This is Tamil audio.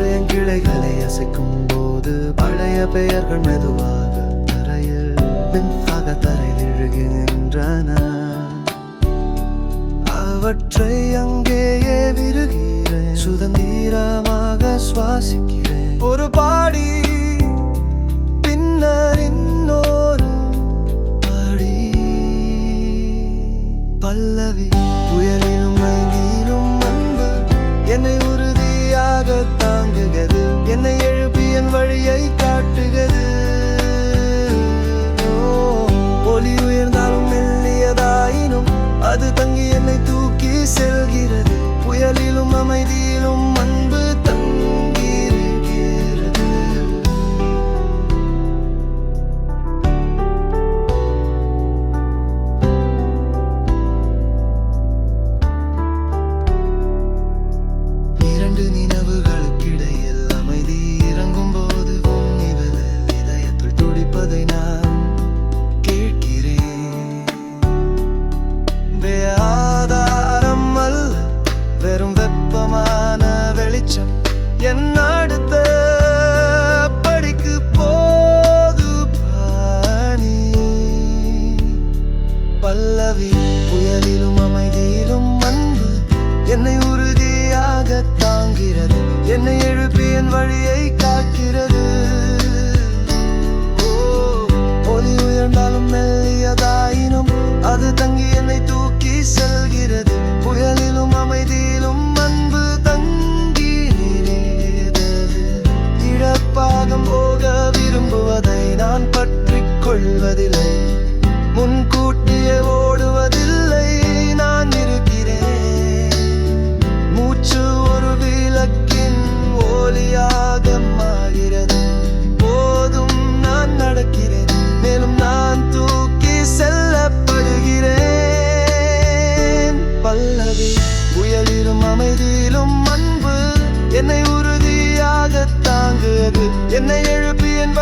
இலைகளை அசைக்கும் போது பழைய பெயர்கள் மெதுவாக தரையில் மின்சாக தரையில் விழுகின்றன அவற்றை அங்கேயே விருகிறேன் சுதந்திரமாக சுவாசிக்கிறேன். ஒரு பாடி பின்னர் இன்னொரு பாடி. பல்லவி தாங்குகிறது என்னை எழுப்பி என் வழியை காட்டுகிறது. ஒலி உயர்ந்தாலும் மெல்லியதாயினும் அது தங்கி என்னை தூக்கி செல்கிறது. புயலிலும் அமைதியிலும் மண் என் அடுத்த படிக்கு போது பாணி. பல்லவி புயலிலும் அமைதியிலும் அன்பு என்னை உறுதியாக தாங்கிறது. என்னை எழுப்பி என் வழியை செல்வதில்லை. முன்கூட்டியே ஓடுவதில்லை. நான் இருக்கிறேன். மூச்சு ஒரு விளக்கின் ஒளியாக மாறுகிறது. போதும் நான் நடக்கிறேன். மேலும் நான் தூக்கி செல்லப்படுகிறேன். பல்லவி புயலிலும் அமைதியிலும் அன்பு. என்னை உறுதியாக தாங்குகிறது என்னை எழுப்பி என்